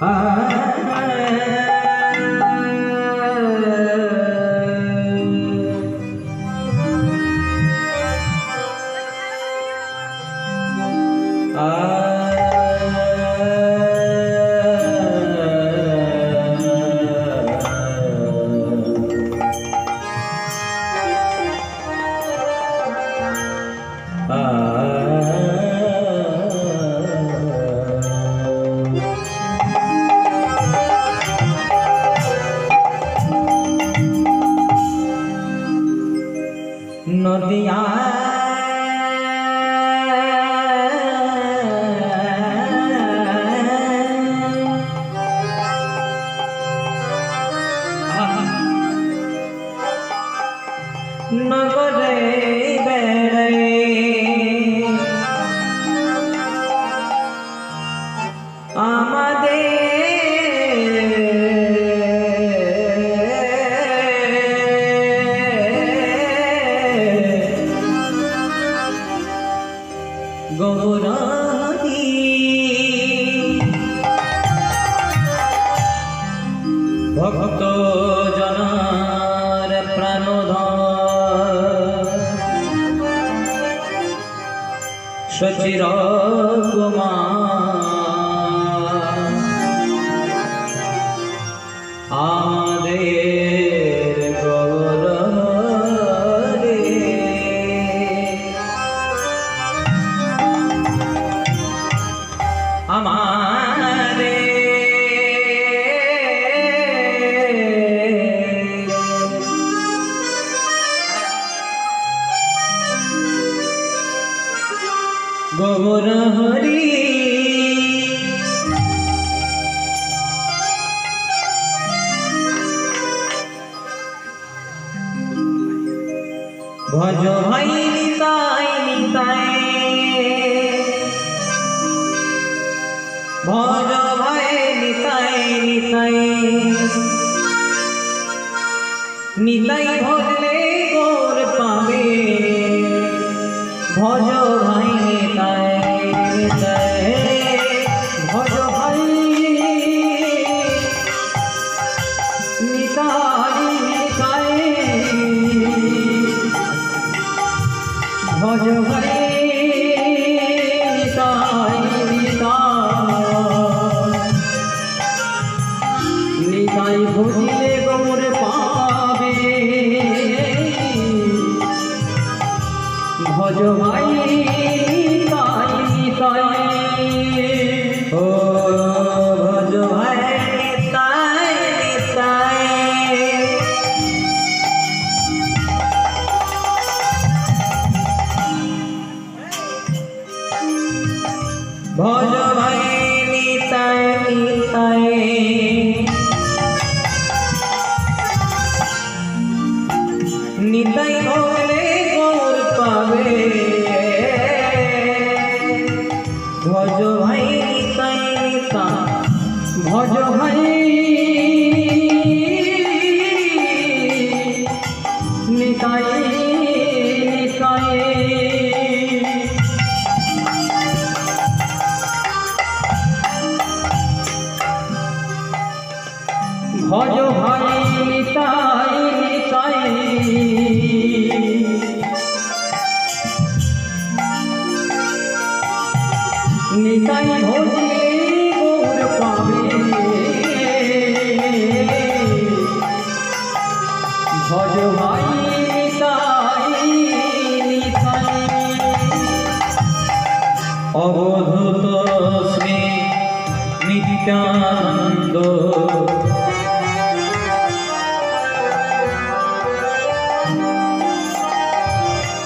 哎 দিয়া ফেরা গোবর হরি। ভজ ভাই নিতাই নিতাই। ভজ ভাই নিতাই নিতাই। নিতাই ভজলে গোর পাবে। ভজ ভাই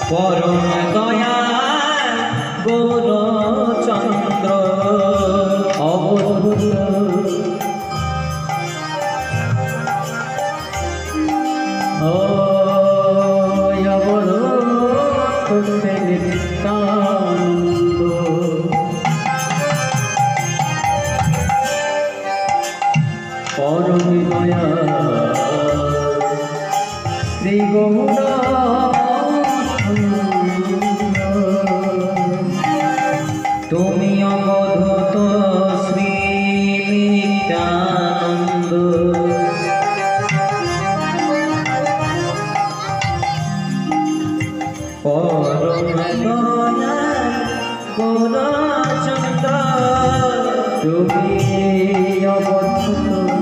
পরম দয়াল গৌরচন্দ্র অবধূত। ও অবধূত তুমি অবধূত শ্রীনিত্যানন্দ পরম দয়া করুণা চন্দ্র তুমি অবধূত।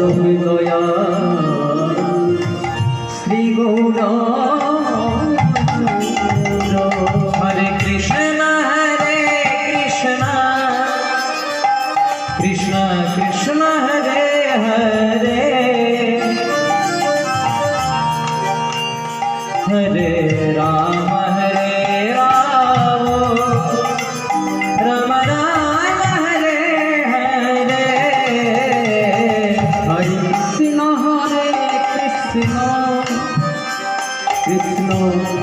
তুমি দয়া শ্রী গৌর হরে কৃষ্ণ হরে কৃষ্ণ কৃষ্ণ কৃষ্ণ হরে হরে হরে রাম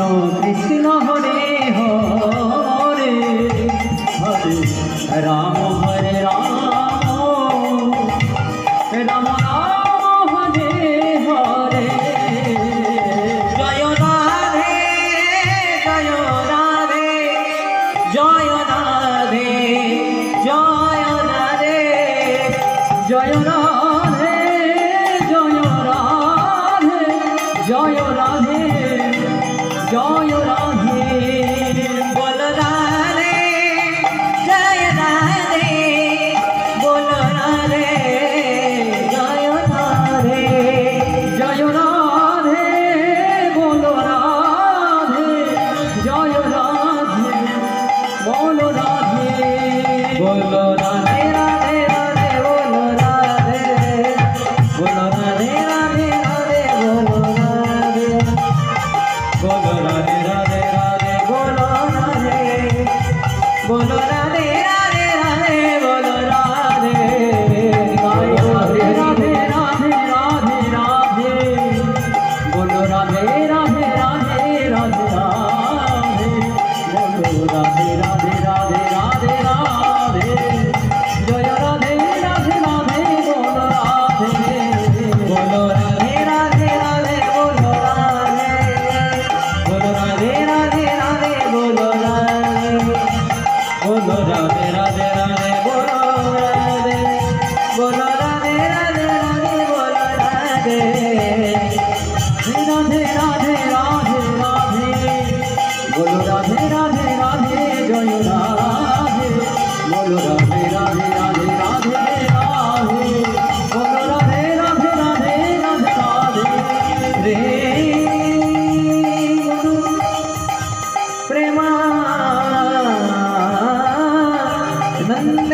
কৃষ্ণ কৃষ্ণ হরে হরে হরে রাম হরে রাম। রাম রাম জয় রাধে জয় রাধে জয় রাধে।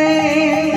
name.